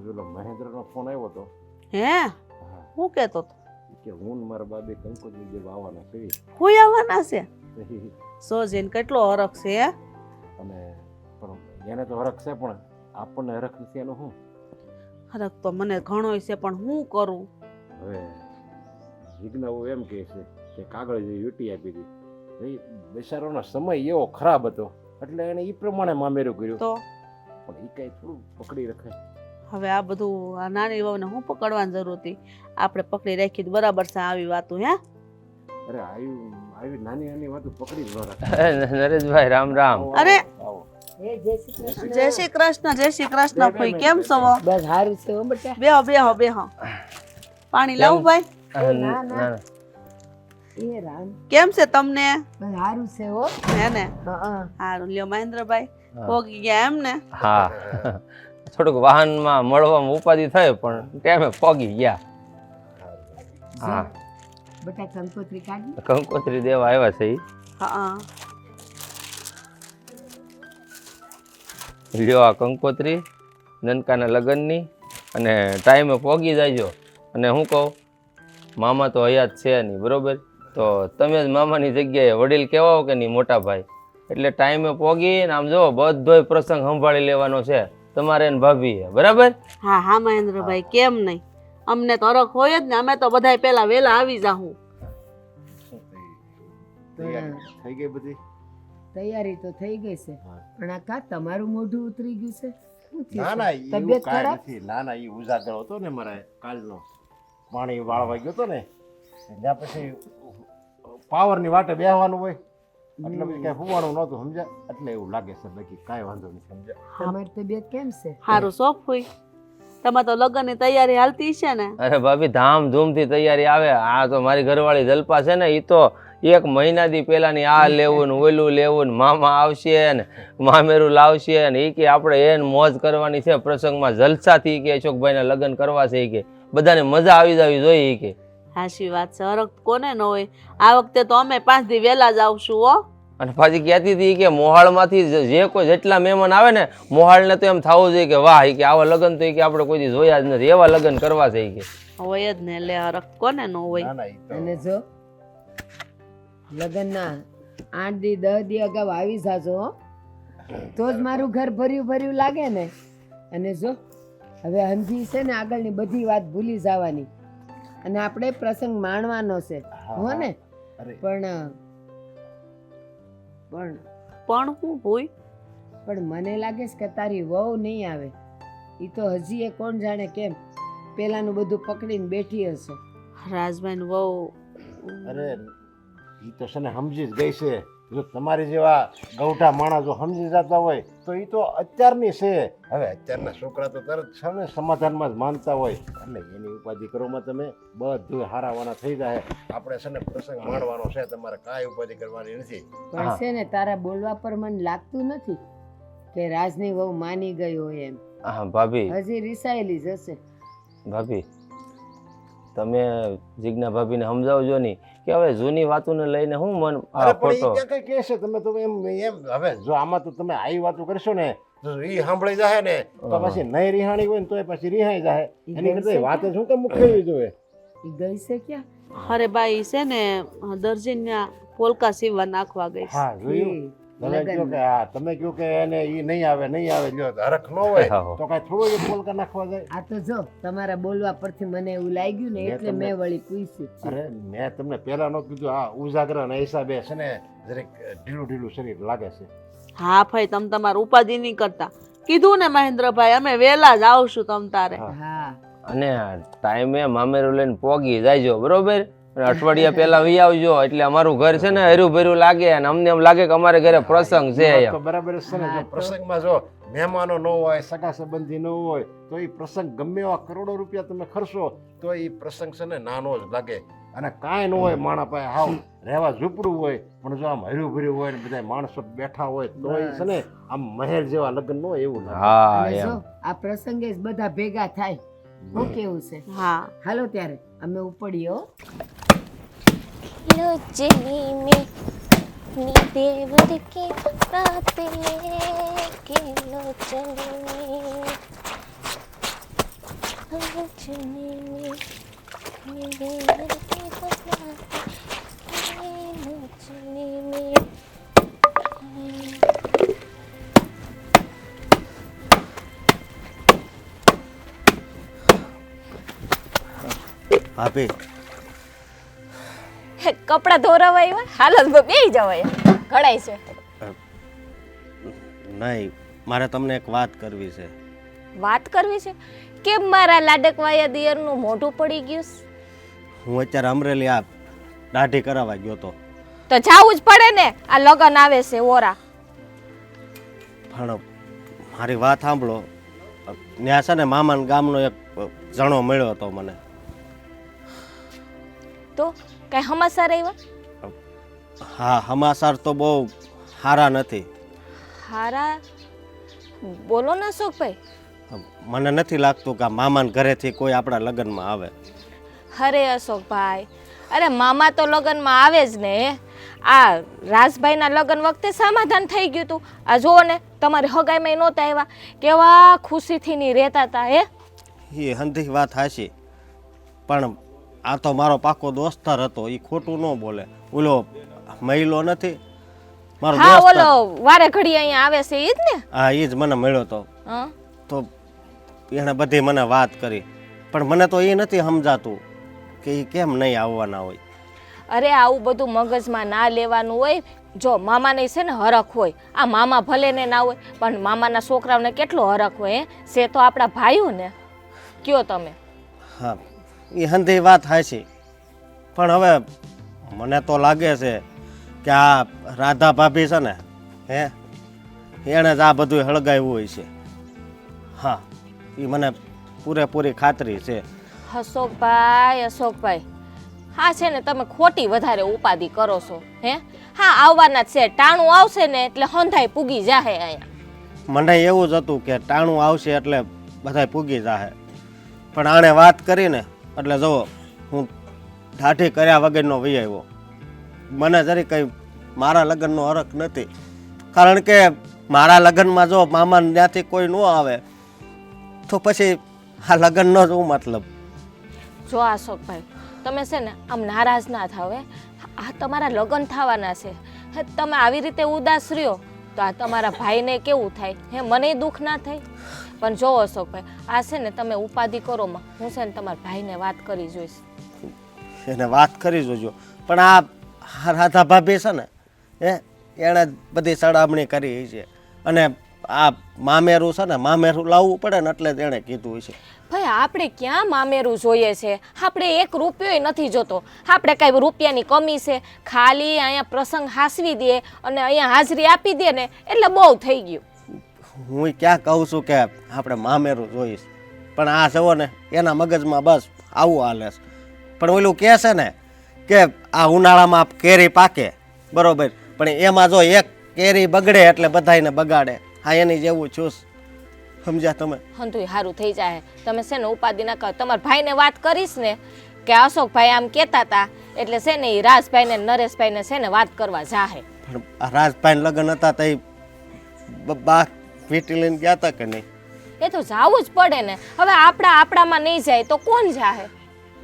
આજે ઓલો મહેન્દ્રનો ફોન આવ્યો હતો હે? હું. કેતો હતો? કે હું ને મારા બાબે કંકોત્રી દેવા આવવાના છે. કોઈ આવવાના છે? સોજીન કેટલો હરખ છે હે? અને પણ એને તો હરખ છે પણ આપણને હરખ નથી એનું શું? હરખ તો મને ઘણો છે પણ હું કરું? હવે વિજ્ઞાઓ એમ કહે છે કે કાગળ જે યુટી આપી હતી એ બેચારાનો સમય એવો ખરાબ હતો એટલે એને એ પ્રમાણે મામેરું કર્યું. તો? પણ એ કઈ થોડું પકડી રખાય. હવે આ બધું આ નાની વહુને હું પકડવાની જરૂર હતી. આપણે પકડી રાખી તો બરાબર છે આવી વાતું હે? અરે આવી આવી નાની નાની વાતો પકડી જ નરેશભાઈ રામ રામ. અરે! જય શ્રી કૃષ્ણ. જય શ્રી કૃષ્ણ ભાઈ કેમ છો? બસ સારું છે હો બેટા. બેહો બેહો બેહો. પાણી લાવું ભાઈ. ના, ના. કેમ છે તમને? સારું છે હો. હે ને? હા હારું લ્યો મહેન્દ્રભાઈ ભોગી ગયા એમ ને? હા. થોડુંક વાહનમાં મળવામાં ઉપાધિ થઈ પણ ટાઈમે પગી ગયા. હા. બટા કંકોત્રી કાઢી? કંકોત્રી દેવા આવ્યા છે. હા. લ્યો આ કંકોત્રી નનકાના લગ્નની અને ટાઈમે પોગી જાયજો અને હું કહું મામા તો હયાત છે નહીં બરોબર? તો તમે જ મામાની જગ્યાએ વડીલ કહેવાઓ કે નહીં મોટા ભાઈ? એટલે ટાઈમે પોગી ને આમ જો બધોય પ્રસંગ સંભાળી લેવાનો છે. તમારે ને ભાભીએ બરાબર? હા હા મહેન્દ્રભાઈ કેમ નહીં? અમને તો અરખ હોય જ ને અમે તો બધાય પેલા વહેલા આવી જાહું. થઈ? તૈયારી થઈ ગઈ બધી? તૈયારી તો થઈ ગઈ છે પણ આ કા તમારું મોઢું ઉતરી ગયું છે? ના? ના તબિયત ખરાબ? નથી. ના ના એ ઉજાગર હતો ને મારે કાલનો. પાણી વાળવા ગયો હતો ને ત્યાં પછી પાવરની વાટે બેહવાનું હોય. એટલે પછી કાંઈ ફૂવાનું નહોતું સમજ્યા? એટલે એવું લાગે છે બાકી કાંઈ વાંધો નહીં સમજે તમારી તબિયત કેમ છે? સારું શોખ હોય. તમારે તો લગ્નની તૈયારી હાલતી છે ને? અરે ભાભી ધામધૂમથી તૈયારી આવે. આ તો મારી ઘરવાળી જલપા છે ને એ તો એક મહિનાથી પેલાની આ લેવું ને ઓલું લેવું ને મામા આવશે ને મામેરું લાવશે ને એ કે આપણે એને મોજ કરવાની છે. પ્રસંગમાં જલસાથી કે અશોકભાઈના લગ્ન કરવા છે ઈ કે. બધાને મજા આવી જવી જોઈએ ઈ કે. સાચી વાત છે હરખ કોને ન હોય. આ વખતે તો અમે પાંચ દી વહેલા જ આવશું હો. અને પાછી કહેતી હતી કે મોહાળમાંથી જે- કોઈ જેટલા મહેમાન આવે ને મોહાળને તો એમ થવું જોઈએ કે વાહ કે આવા લગ્ન તો કે આપણે કોઈ દી જોયા જ નથી. એવા લગ્ન કરવા છે કે. હોય જ ને એટલે હરખ કોને ન હોય? અને જો લગ્નના આઠ દી દસ દી અગાઉ આવી જાજો હો. તો જ મારું ઘર ભર્યું ભર્યું લાગે ને. અને જો હવે હંજી છે ને આગળની બધી વાત ભૂલી જવાની. અને આપણે પ્રસંગ માણવાનો છે હો ને. પણ પણ પણ હું હોય? પણ મને લાગે છે કે તારી વહુ નહીં આવે. એ તો હજી એ કોણ જાણે કેમ? પેલાનું બધું પકડીને બેઠી હશે. રાજભાઈ વહુ અરે એ તો છે ને સમજી જ ગઈ છે. જો તમારી જેવા ગૌઠા માણસ જો સમજી જતા હોય તો એ તો અત્યારની છે. હવે અત્યારના છોકરા તો તરત છે ને સમાધાનમાં જ માનતા હોય. એટલે એની ઉપાધિ કરવામાં તમે બધું હારાવાના થઈ જાય આપણે છે ને પ્રસંગ માણવાનો છે તમારે કાંઈ ઉપાધિ કરવાની નથી. પણ છે ને તારા બોલવા પર મને લાગતું નથી કે રાજની વહુ માની ગઈ હોય એમ. હા ભાભી. હજી રિસાયેલી જ હશે. ભાભી તમે જીજ્ઞા ભાભીને સમજાવજો નહીં કે હવે જૂની વાતોને લઈને હું મન ખોટો ઈ કઈ કહેશે? તમે તો એમ એમ હવે જો આમાં તો તમે આવી વાતો કરશો ને ઈ સાંભળી જાય ને. તો પછી નહીં રિહાણી હોય ને તો પછી રિહાઈ જાય ઈ એની કરતા વાત શું કે મુખ્ય જોઈએ? એ ગઈ છે ક્યાં? અરે બાઈ છે ને દરજીના પોલકા સીવવા નાખવા ગઈ હા જોયું? ઈ તમે કહો કે હા તમે કહો કે એને એ નહીં આવે નહીં આવે લ્યો હરખ ન હોય તો કાંઈ થોડું એ પોલકા નાખવા જાય. આ તો જો તમારા બોલવા પરથી મને એવું લાગ્યું ને મેં એટલે મેં વળી પૂછ્યું અરે મેં તમને પહેલા નો કીધું આ ઉજાગરાના હિસાબે છે ને જરીક ઢીલું ઢીલું શરીર લાગે છે. હા ભાઈ તમે તમારા ઉપાધિ નહીં કરતા. કીધું ને મહેન્દ્રભાઈ અમે વહેલા જ આવશું તમ તારે. હા. અને ટાઈમે મામેરું લઈને પોગી જાયજો બરોબર? અઠવાડિયા પહેલા વી આવજો એટલે અમારું ઘર છે ને હર્યું ભર્યું લાગે અને અમને એમ લાગે કે અમારે ઘરે પ્રસંગ છે બરાબર છે ને જો પ્રસંગમાં જો મહેમાનો ન હોય સગા સંબંધી ન હોય તો એ પ્રસંગ ગમે એવા કરોડો રૂપિયા તમે ખર્ચો તો એ પ્રસંગ છે ને નાનો જ લાગે. અને કાંઈ ન હોય માણા પાસે હાવ રહેવા ઝૂંપડું હોય પણ જો આમ હર્યું ભર્યું હોય ને બધા માણસો બેઠા હોય તો એ છે ને આમ મહેલ જેવા લગ્ન ન હોય એવું લાગે. આ પ્રસંગે બધા ભેગા થાય. હું કેવું છે? હા. હાલો ત્યારે અમે ઉપડીએ लजनी में नी देवर की बात लेके लोचनी में लोचनी में नी देवर के बात लोचनी में આપે કપડાં ધોરાવા આવ્યા હાલત બે જવાય ઘડાય છે. નહીં મારે તમને એક વાત કરવી છે. વાત કરવી છે? કેમ મારા લાડકવાયા દિયરનું મોઢું પડી ગયું હું અત્યારે અમરેલી આ દાઢી કરાવવા ગયો તો. તો જાવું જ પડે ને? આ લગન આવે છે ઓરા. પણ મારી વાત સાંભળો. ત્યાં છે ને મામાન ગામનો એક જણો મળ્યો હતો મને. તો? કઈ હમાસાર આવ્યા? હા હમાસાર તો બહુ સારા નથી. હારા? બોલો ને અશોકભાઈ મને નથી લાગતું કે મામાના ઘરેથી કોઈ આપણા લગ્નમાં આવે. અરે અશોકભાઈ અરે મામા તો લગ્નમાં આવે જ ને. આ રાજભાઈના લગ્ન વખતે સમાધાન થઈ ગયું હતું આ જુઓ ને તમારે હગાઈમાં નહોતા આવ્યા. કેવા ખુશીથી ની રહેતા હતા હે? એ હંધી વાત હાશી પણ આ તો મારો પાકો દોસ્તાર હતો એ ખોટું ન બોલે. ઓલો મહિલો નથી મારો હા દોસ્તાર. ઓલો વારે ઘડી અહીંયા આવે છે ઈ જ ને? હા એ જ મને મળ્યો તો. હા. તો એણે બધી મને વાત કરી. પણ મને તો એ નથી સમજાતું કે એ કેમ નહીં આવવાના હોય. અરે આવું બધું મગજમાં ના લેવાનું હોય. જો મામાને છે ને હરખ હોય. આ મામા ભલે ને ના હોય પણ મામાના છોકરાઓને કેટલો હરખ હોય હે? છે તો આપણા ભાઈઓ ને કયો તમે? હા. એ હંધી વાત હાશી પણ હવે મને તો લાગે છે કે આ રાધા ભાભી છે ને હે એણે જ આ બધું હળગાવ્યું હોય છે. હા એ મને પૂરેપૂરી ખાતરી છે. અશોકભાઈ અશોકભાઈ હા છે ને તમે ખોટી વધારે ઉપાધિ કરો છો હે? હા આવવાના છે. ટાણું આવશે ને એટલે હંધાઈ પૂગી જાહે અહીંયા. મને એવું જ હતું કે ટાણું આવશે એટલે બધાય પૂગી જાહે. પણ આણે વાત કરીને એટલે જુઓ હું ઢાઢી કર્યા વગરનો વહી આવ્યો. મને જરી કંઈ મારા લગ્નનો હરખ નથી. કારણ કે મારા લગ્નમાં જો મામા ત્યાંથી કોઈ ન આવે, તો પછી આ લગ્નનો જ હું મતલબ? જો અશોકભાઈ, તમે છે ને આમ નારાજ ના થાવે આ તમારા લગ્ન થવાના છે. તમે આવી રીતે ઉદાસ રહ્યો તો આ તમારા ભાઈને કેવું થાય? હે મને દુઃખ ના થાય? પણ જો અશોકભાઈ, આ છે ને તમે ઉપાધિ કરો માં, હું છે ને તમારા ભાઈને વાત કરી જોઈશ. એને વાત કરી જોજો. પણ આ રાધા ભાભી છે ને, હે, એણે બધી સડામણી કરી છે અને આ મામેરું છે ને, મામેરું લાવવું પડે ને એટલે એણે કીધું છે ભાઈ, આપણે ક્યાં મામેરું જોઈએ છે? આપણે એક રૂપિયો નથી જોતો. આપણે કાંઈ રૂપિયાની કમી છે? ખાલી અહીંયા પ્રસંગ હાસવી દે અને અહીંયા હાજરી આપી દે ને, એટલે બહુ થઈ ગયું. હું ક્યાં કહું છું કે આપણે મામેરું જોઈશ પણ આ જુઓ ને, એના મગજમાં બસ આવું હાલે છે. પણ ઓલું કહે છે ને કે આ ઉનાળામાં કેરી પાકે, બરોબર? પણ એમાં જો એક કેરી બગડે એટલે બધાયને બગાડે. હા, એની જેવું છું સમજ્યા તમે? હંતુય સારું થઈ જાય. તમે છે ને ઉપાધિ ના કરો તમારા ભાઈને વાત કરીશ ને કે અશોકભાઈ આમ કહેતા હતા એટલે છે ને એ રાજભાઈને ને નરેશભાઈને છે ને વાત કરવા જાહે. પણ આ રાજભાઈ લગ્ન હતા તો બા વીટી લઈને ગયા હતા કે નહીં? એ તો જાવું જ પડે ને. હવે આપણા આપણામાં નહીં જાય તો કોણ જાહે?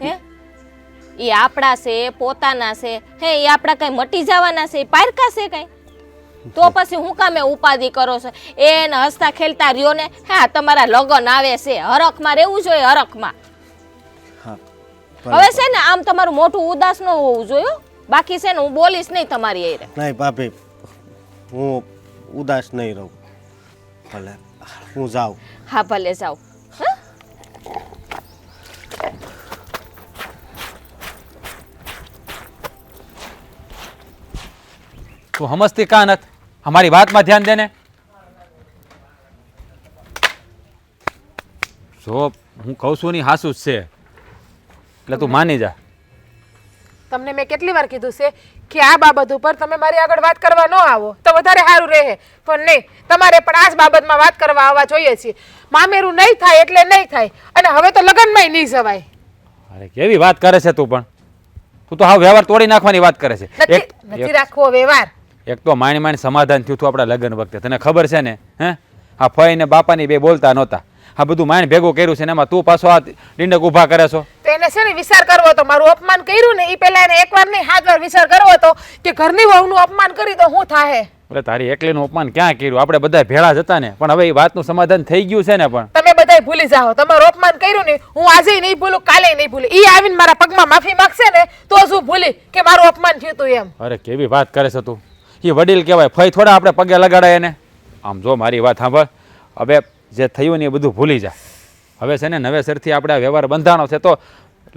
હે? એ આપણા છે પોતાના છે. હે એ આપણા કઈ મટી જવાના છે એ પારકા છે કઈ? તો પછી હું કામે ઉપાધિ કરો છો? એને હસતા ખેલતા રહ્યો ને? હા તમારા લગન આવે છે. હરખમાં રહેવું જોઈએ હરખમાં. હવે છે ને આમ તમારું મોટું ઉદાસ ન હોવું જોઈએ બાકી છે ને હું બોલીશ નહીં તમારી એ નહીં ભાભી હું ઉદાસ નહીં રહું. ભલે હું જાઉં. હા ભલે જાઉં. તું સમજતી કાં નથી? અમારી વાતમાં ધ્યાન દેને જો હું કહું છું ની હાસુ જ છે. એટલે તું માની જા. તમને મેં કેટલી વાર કીધું છે કે આ બાબત ઉપર તમે મારી આગળ વાત કરવા ન આવો. તો વધારે સારું રહે. પણ નહીં તમારે પણ આ જ બાબતમાં વાત કરવા આવવા જોઈએ છીએ. મામેરું નહીં થાય એટલે નહીં થાય. અને હવે તો લગ્નમાંય નહીં જવાય. અરે કેવી વાત કરે છે તું પણ? તું તો હાવ વ્યવહાર તોડી નાખવાની વાત કરે છે. નથી રાખવો વ્યવહાર. એક તો માણી માણી સમાધાન થયું હતું આપણા લગ્ન વખતે. તને ખબર છે ને? હે? આ ફઈ ને બાપાની બે બોલતા નહોતા. આ બધું માણ ભેગું કર્યું છે ને એમાં તું પાછો આ ડીંડક ઊભા કરે છો? તો એને છે ને વિચાર કરવો હતો મારું અપમાન કર્યું ને એ પહેલા એને એકવાર નહીં હાથ વાર વિચાર કરવો હતો કે ઘરની વહુનું અપમાન કરી તો હું થાહે? એટલે તારી એકલીનું અપમાન ક્યાં કર્યું? આપણે બધા ભેળા જ હતા ને. પણ હવે એ વાતનું સમાધાન થઈ ગયું છે ને પણ. તમે બધાય ભૂલી જાઓ. તમારું અપમાન કર્યું ને હું આજે નહીં ભૂલું કાલે નહીં ભૂલું. ઈ આવીને મારા પગમાં માફી માંગશે ને તો જ હું ભૂલી કે મારું અપમાન થયું હતું એમ. અરે કેવી વાત કરે છે તું. એ વડીલ કહેવાય ફઈ થોડા આપણે પગે લગાડાય એને. આમ જો મારી વાત સાંભળ, હવે જે થયું ને એ બધું ભૂલી જા. હવે છે ને નવેસરથી આપણે આ વ્યવહાર બંધાણો છે તો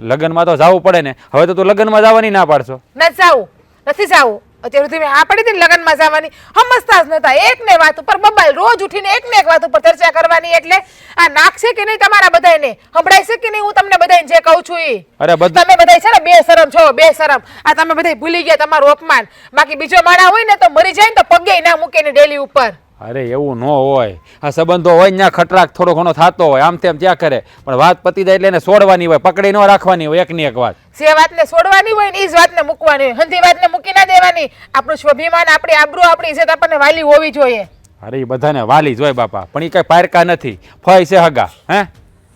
લગ્નમાં તો જવું પડે ને. હવે તો તું લગ્નમાં જવાની ના પાડશો. ન જાવું, નથી જાવું. અત્યાર સુધી મેં હા પડી હતી ને લગ્નમાં જવાની. જ નતા. એક ને વાત ઉપર બબાલ રોજ ઉઠીને એક ને એક વાત ઉપર ચર્ચા કરવાની એટલે આ નાખશે કે નહીં તમારા બધાને સંભળાય છે કે નહીં હું તમને બધાને જે કહું છું એ અરે તમે બધા છે ને બે શરમ છો બે શરમ. આ તમે બધા ભૂલી ગયા તમારું અપમાન. બાકી બીજો માણા હોય ને તો મરી જાય ને તો પગે ના મૂકે ને ડેલી ઉપર. અરે એવું ન હોય. આ સંબંધો હોય ત્યાં ખટરાક થોડો ઘણો થતો હોય આમ તેમ ત્યાં કરે. પણ વાત પતી જાય એટલે એને છોડવાની હોય પકડી ન રાખવાની હોય એકની એક વાત. જે વાતને છોડવાની હોય ને એ જ વાતને મૂકવાની હોય. હંધી વાતને મૂકી ના દેવાની. આપણું સ્વાભિમાન આપણી આબરૂ આપણી ઇજ્જત આપણને વાલી હોવી જોઈએ. અરે એ બધાને વાલી જ હોય બાપા. પણ એ કઈ પારકા નથી. ફય છે હગા હે?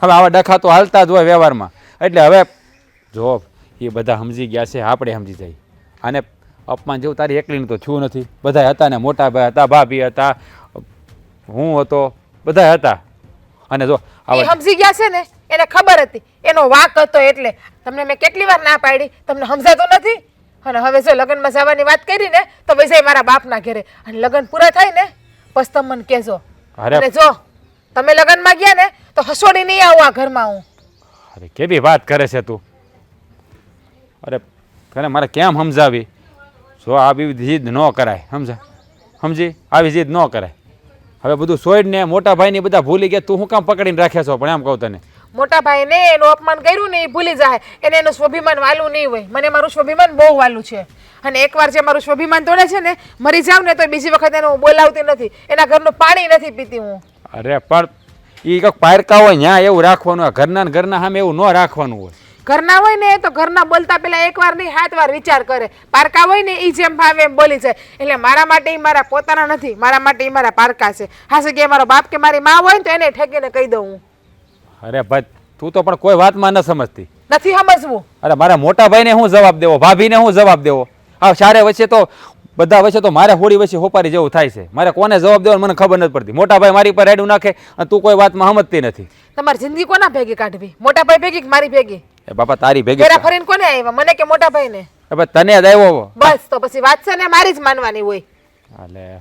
હવે આવા ડખા તો હાલતા જ હોય વ્યવહારમાં. એટલે હવે જો એ બધા સમજી ગયા છે આપણે સમજી જઈએ. અને અપમાન જેવું તારી એકલીને તો થયું નથી. બધા હતા ને મોટા ભાઈ હતા ભાભી હતા હું હતો બધા હતા. અને જો સમજી ગયા છે ને? એને ખબર હતી. એનો વાક હતો એટલે તમને મેં કેટલી વાર ના પાડી. તમને સમજાતું નથી? અને હવે જો લગ્નમાં જવાની વાત કરી ને તો વિજય મારા બાપના ઘરે. અને લગ્ન પૂરા થાય ને પછી તમે મને કહેજો. અરે અને જો તમે લગ્નમાં ગયા ને તો હસોડી નહીં આવું આ ઘરમાં હું. અરે કેવી વાત કરે છે તું. અરે તને મારે કેમ સમજાવી? જો આવી જીદ ન કરાય સમજા સમજી? આવી જીદ ન કરાય. હવે બધું છોડીને મોટા ભાઈને બધા ભૂલી ગયા તું હું કામ પકડીને રાખે છો? પણ એમ કહું તને. મોટા ભાઈને એનું અપમાન કર્યું ને એ ભૂલી જાય. એને એનું સ્વાભિમાન વાલું નહીં હોય. મને મારું સ્વાભિમાન બહુ વાલું છે. અને એકવાર જે મારું સ્વાભિમાન તોડે છે ને મરી જાવ ને તો બીજી વખત એને હું બોલાવતી નથી. એના ઘરનું પાણી નથી પીતી હું. અરે પણ એ કંઈક પારકા હોય ત્યાં એવું રાખવાનું ઘરના ઘરના સામે એવું ન રાખવાનું હોય. ઘરના હોય ને તો ઘરના બોલતા પેલા એકવાર નહીં હાથ વાર વિચાર કરે. પારકા હોય ને એ જેમ ભાવે એમ બોલી જાય. એટલે મારા માટે એ મારા પોતાના નથી મારા માટે એ મારા પારકા છે. હાસે કે મારો બાપ કે મારી માં હોય ને તો એને ઠેકીને કહી દઉં હું. અરે ભાઈ તું તો પણ કોઈ વાતમાં ન સમજતી. નથી સમજવું. અરે મારા મોટા ભાઈને હું જવાબ દેવો ભાભીને હું જવાબ દેવો? આ સારે વચ્ચે તો બધા વચ્ચે તો મારે હોળી વચ્ચે હોપારી જેવું થાય છે. મારે કોને જવાબ દેવો મને ખબર નથી પડતી. મોટા ભાઈ મારી પર રેડું નાખે અને તું કોઈ વાતમાં સમજતી નથી. તમારી જિંદગી કોના ભેગી કાઢવી? મોટા ભાઈ ભેગી કે મારી ભેગી? એ બાપા તારી ભેગી ફેરા ફરીને કોને આવ્યા મને કે મોટા ભાઈ ને ભાઈ તને જ આવ્યો બસ તો પછી વાત છે ને મારી જ માનવાની હોય. હાલે.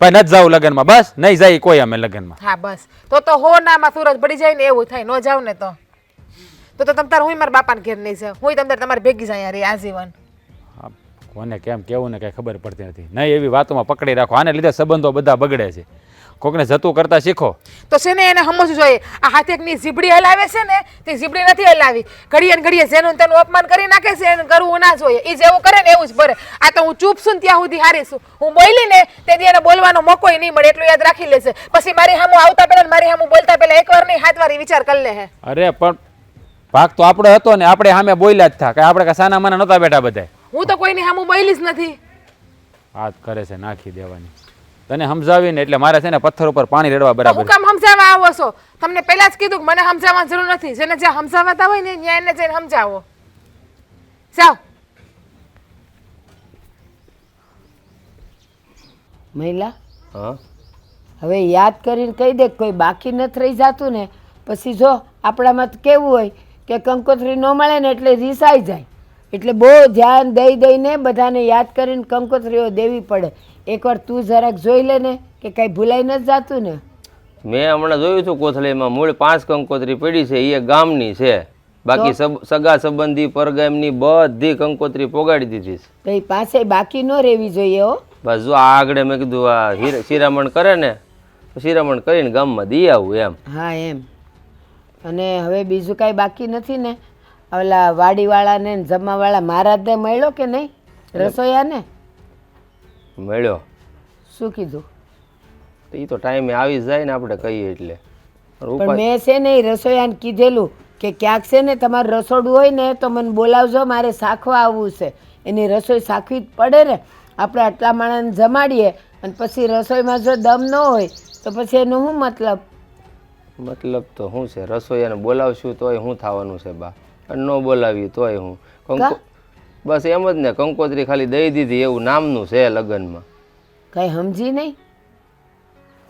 ભાઈ નથી જાવ લગનમાં બસ? નહીં જાય કોઈ અમે લગ્નમાં. હા બસ. તો તો હો નામાં સૂરજ પડી જાય ને એવું થાય ન જાવ ને તો. તો તો તમ તાર હું મારા બાપાને ઘેર નહીં જાવ હું તમ તાર તમારી ભેગી જાય રે આજીવન. કોને કેમ કેવું ને કઈ ખબર પડતી નથી. નહીં એવી વાતોમાં પકડી રાખો. આને લીધે સંબંધો બધા બગડે છે. કોકને જતું કરતા શીખો. તો છે ને એને સમજવું જોઈએ? આ હાથેકની ઝીબડી હલાવે છે ને તે ઝીબડી નથી હલાવી. ઘડીએ ને ઘડીએ જેનું તેનું અપમાન કરી નાખે છે એને કરવું ના જોઈએ. એ જેવું કરે ને એવું જ ભરે. આ તો હું ચૂપ છું ને ત્યાં સુધી હારી છું હું બોલી ને તે દી એને બોલવાનો મોકો નહીં મળે એટલું યાદ રાખી લેશે પછી મારી સામું આવતા પહેલા મારી સામું બોલતા પહેલા એકવાર નહીં હાથ વારી વિચાર કરી લે હે. અરે પણ ભાગ તો આપણો હતો ને આપણે સામે બોલ્યા જ થા. કે આપણે સાના માના નહોતા બેઠા બધા હું તો કોઈની સામું બોલી જ નથી. હાથ કરે છે નાખી દેવાની. તને સમજાવીને એટલે મારે છે ને પથ્થર ઉપર પાણી રેડવા બરાબર. હું કામ સમજાવવા આવો છો? તમને પહેલા જ કીધું કે મને સમજાવવાની જરૂર નથી. જેને જે સમજાવતા હોય ને ત્યાં એને જઈને સમજાવો. જાઓ. મહિલા હા? હવે યાદ કરીને કહી દે કોઈ બાકી નથી રહી જાતું ને પછી જો આપણામાં કેવું હોય કે કંકોત્રી ન મળે ને એટલે રીસાઈ જાય. એટલે બહુ ધ્યાન દઈ દઈને બધાને યાદ કરીને કંકોત્રીઓ દેવી પડે. એકવાર તું જરાક જોઈ લે ને કે કાંઈ ભૂલાઈ ન જાતું ને. મેં હમણાં જોયું હતું કોથળીમાં મૂળ પાંચ કંકોત્રી પડી છે એ ગામની છે. બાકી સગા સંબંધી પરગામની બધી કંકોત્રી પોગાડી દીધી છે. તો એ પાસે બાકી ન રહેવી જોઈએ હો. બસ જો આ આગળ મેં કીધું આ શિરામણ કરે ને શિરામણ કરીને ગામમાં દઈ આવું એમ. હા એમ. અને હવે બીજું કાંઈ બાકી નથી ને? ઓલા વાડીવાળાને ને જમવાવાળા મહારાજને મળ્યો કે નહીં? રસોયાને મળ્યો? શું કીધું? તો એ તો ટાઈમે આવી જાય ને આપણે કહીએ એટલે. પણ મેં છે ને એ રસોયાને કીધેલું કે ક્યાંક છે ને તમારું રસોડું હોય ને તો મને બોલાવજો મારે શાખવા આવવું છે. એની રસોઈ શાખવી જ પડે ને. આપણે આટલા માણસને જમાડીએ અને પછી રસોઈમાં જો દમ ન હોય તો પછી એનું શું મતલબ? મતલબ તો શું છે? રસોઈયાને બોલાવશું તોય શું થવાનું છે બા? અને ન બોલાવી તોય હું કંકો બસ એમ જ ને કંકોત્રી ખાલી દઈ દીધી એવું નામનું છે લગ્નમાં. કઈ સમજી નહીં?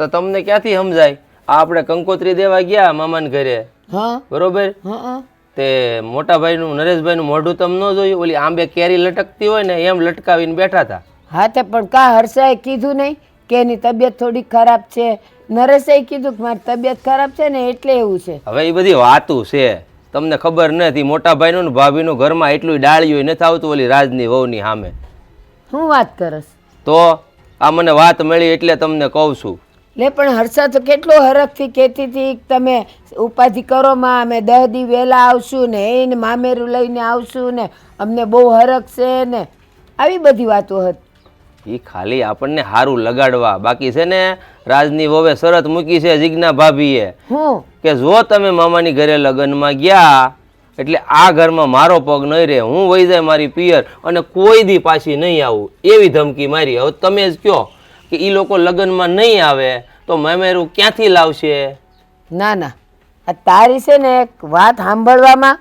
તો તમને ક્યાંથી સમજાય? આ આપણે કંકોત્રી દેવા ગયા મામાને ઘરે. હા. બરોબર? હા તે મોટાભાઈનું નરેશભાઈનું મોઢું તમ ન જોયું? ઓલી આંબે કેરી લટકતી હોય ને એમ લટકાવીને બેઠા હતા. હા તે પણ કા હર્ષાએ કીધું નહીં કે એની તબિયત થોડી ખરાબ છે? નરેશે કીધું કે મારી તબિયત ખરાબ છે ને એટલે એવું છે. હવે એ બધી વાતું છે. તમને ખબર નથી મોટા ભાઈનું ને ભાભીનું ઘરમાં એટલું ડાળ્યું નથી આવતું ઓલી રાજની વહુની સામે. હું વાત કરસ? તો આ મને વાત મળી એટલે તમને કહું છું. લે પણ હર્ષા તો કેટલો હરખથી કહેતી હતી તમે ઉપાધિ કરો માં અમે દહ દી વહેલા આવશું ને એને મામેરું લઈને આવશું ને અમને બહુ હરખ છે ને. આવી બધી વાતો હતી. એ ખાલી આપણને સારું લગાડવા. બાકી છે ને રાજની વોવે શરત મૂકી છે જીજ્ઞા ભાભીએ. કે જો તમે મામાની ઘરે લગ્નમાં ગયા એટલે આ ઘરમાં મારો પગ નહીં રહે હું વહી જાય મારી પિયર અને કોઈ દી પાછી નહીં આવું. એવી ધમકી મારી. હવે તમે જ કહો કે એ લોકો લગ્નમાં નહીં આવે તો મેમેરું ક્યાંથી લાવશે? ના ના. આ તારી છે ને એક વાત સાંભળવામાં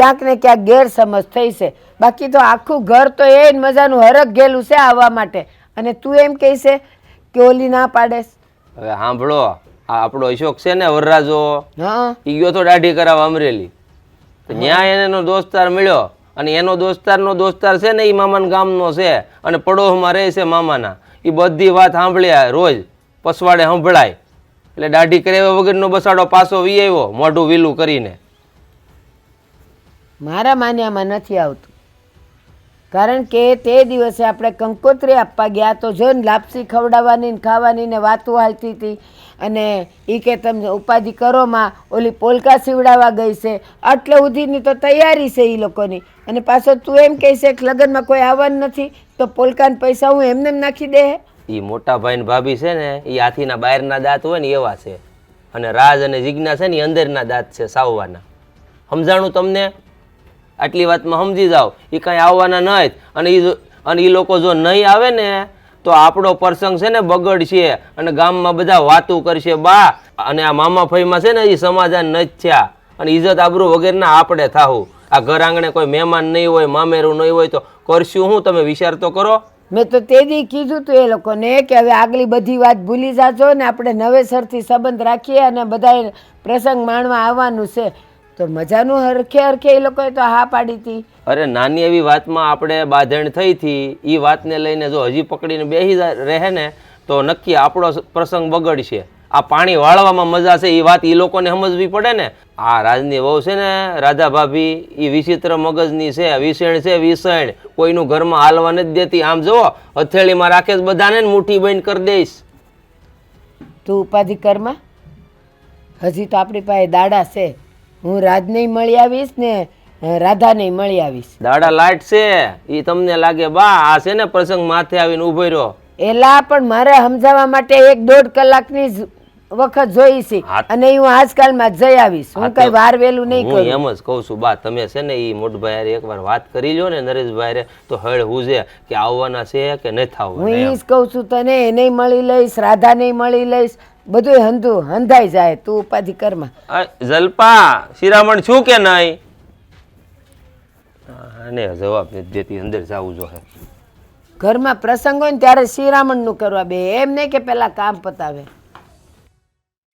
ક્યાંક ને ક્યાંક ગેરસમજ થઈ છે. બાકી તો આખું ઘર તો એ જ મજાનું હરખ ગયેલું છે આવવા માટે. અને તું એમ કહે છે કે ઓલી ના પાડે હવે સાંભળો આ આપણો અશોક છે ને વરરાજો હા. એ ગયો તો દાઢી કરાવવા અમરેલી. તો ત્યાં એને એનો દોસ્તાર મળ્યો અને એનો દોસ્તારનો દોસ્તાર છે ને એ મામાના ગામનો છે અને પડોશમાં રહે છે મામાના. એ બધી વાત સાંભળ્યા રોજ પસવાડે સંભળાય. એટલે દાઢી કરાવ્યા વગરનો બસાડો પાછો વી આવ્યો મોઢું વીલું કરીને. મારા માન્યામાં નથી આવતું. કારણ કે તે દિવસે આપણે કંકોત્રી આપવા ગયા તો જો ને લાપસી ખવડાવવાની ને ખાવાની ને વાતો હાલતી હતી અને એ કે તમે ઉપાધિ કરો માં, ઓલી પોલકા સીવડાવવા ગઈ છે. આટલે સુધીની તો તૈયારી છે એ લોકોની. અને પાછો તું એમ કહે છે કે લગ્નમાં કોઈ આવવાનું નથી, તો પોલકાના પૈસા હું એમને એમ નાખી દે? એ મોટા ભાઈ ભાભી છે ને એ હાથીના બહારના દાંત હોય ને એવા છે. અને રાજ અને જિજ્ઞા ને અંદરના દાંત છે સાવવાના. સમજાણું તમને? આટલી વાતમાં સમજી જાઓ. એ કાંઈ આવવાના નહીં. અને એ અને એ લોકો જો નહીં આવે ને, તો આપણો પ્રસંગ છે ને બગડશે. અને ગામમાં બધા વાતું કરશે, બા, અને આ મામા ફઈમાં છે ને એ સમાધાન નથી થયા. અને ઇજ્જત આબરૂ વગેરેના આપણે થાવું આ ઘર આંગણે કોઈ મહેમાન નહીં હોય, મામેરું નહીં હોય, તો કરશું હું? તમે વિચાર તો કરો. મેં તો તે દી કીધું તું એ લોકોને કે હવે આગલી બધી વાત ભૂલી જાજો ને આપણે નવેસરથી સંબંધ રાખીએ અને બધાએ પ્રસંગ માણવા આવવાનું છે. તો મજાનું હરખે હરખે એ લોકોએ તો હા પાડી હતી. અરે નાની એવી વાતમાં આપણે બાંધણ થઈ હતી એ વાતને લઈને જો હજી પકડીને બેસી રહે ને તો નક્કી આપણો પ્રસંગ બગડશે. આ પાણી વાળવામાં મજા છે એ વાત એ લોકોને સમજવી પડે ને. આ રાજની વહુ છે ને રાધા ભાભી એ વિચિત્ર મગજની છે વિષણ છે વિષણ કોઈનું ઘરમાં હાલવા નથી દેતી. આમ જુઓ હથેળીમાં રાખે બધાને મુઠ્ઠી બંધ કરી દઈશ. તું ઉપાધિ કરમાં હજી તો આપણી પાસે દાડા છે. હું રાજને મળી આવીશ ને રાધાને મળી આવીશ. દાડા લાઈટ છે એ તમને લાગે બા આ છે ને પ્રસંગ માથે આવીને ઊભો રહ્યો. એલા પણ મારે સમજાવવા માટે એક દોઢ કલાકની વખત જોઈ છે અને હું આજકાલમાં જઈ આવીશ. હું કઈ વાર વેલું નહીં હું કરું. એમ જ કહું છું બા તમે છે ને એ મોટભાઈ એકવાર વાત કરી લો ને નરેશભાઈ તો હળ હુજે કે આવવાના છે કે નથી હું એ જ કહું છું તને એને મળી લઈશ રાધાને મળી લઈશ બધું હંધું હંધાઈ જાય તું ઉપાધિ કરમાં આ જલપા શિરામણ છું કે નહીં? અને જવાબ નથી દેતી અંદર જવું જોઈએ ઘરમાં પ્રસંગ હોય ને ત્યારે શિરામણનું કરવા બે. એમ નહીં કે પેલા કામ પતાવે.